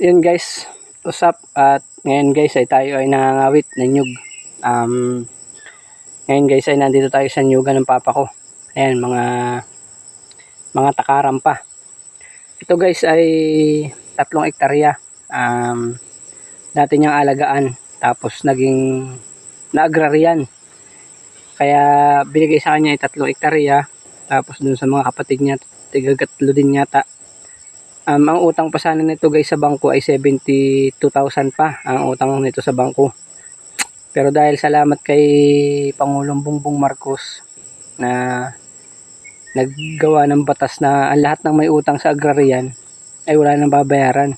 Yun guys, usap at ngayon guys ay tayo ay nangangawit ng nyug. Um, ngayon guys ay nandito tayo sa nyugan ng papa ko. Ayan, mga mga takaram pa. Ito guys ay tatlong ektarya. Um, dati niyang alagaan tapos naging na-agrarian. Kaya binigay sa kanya ay tatlong ektarya tapos dun sa mga kapatid niya tigagatlo din yata Um, ang utang pa sana nito guys sa bangko ay 72,000 pa ang utang nito sa bangko. Pero dahil salamat kay Pangulong Bongbong Marcos na naggawa ng batas na ang lahat ng may utang sa agrarian ay wala nang babayaran.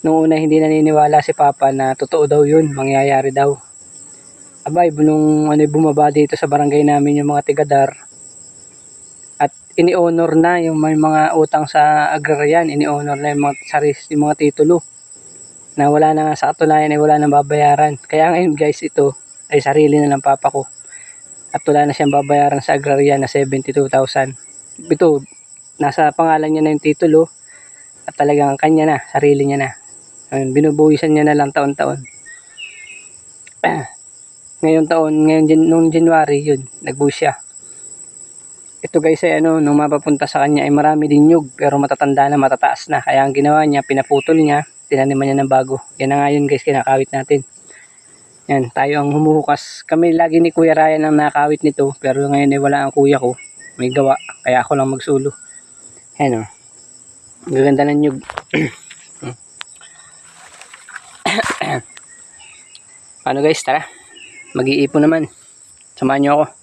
Noong una hindi naniniwala si Papa na totoo daw yun, mangyayari daw. Abay, nung ano, bumaba dito sa barangay namin yung mga tigadar, ini-honor na yung may mga utang sa agrarian, ini-honor na yung mga saris, yung mga titulo na wala na sa katunayan ay wala nang babayaran. Kaya ngayon guys, ito ay sarili na ng papa ko. At wala na siyang babayaran sa agrarian na 72,000. Ito, nasa pangalan niya na yung titulo at talagang kanya na, sarili niya na. Ayun, binubuhisan niya na lang taon-taon. ngayon taon, ngayon nung January, yun, nagbuhis siya ito guys ay ano, nung mapapunta sa kanya ay marami din nyug pero matatanda na matataas na. Kaya ang ginawa niya, pinaputol niya, tinaniman niya ng bago. Yan na nga yun guys, kinakawit natin. Yan, tayo ang humuhukas. Kami lagi ni Kuya Ryan ang nakawit nito pero ngayon ay wala ang kuya ko. May gawa, kaya ako lang magsulo. Yan o. Oh. Gaganda ng nyug. Paano guys, tara. Mag-iipon naman. Samahan niyo ako.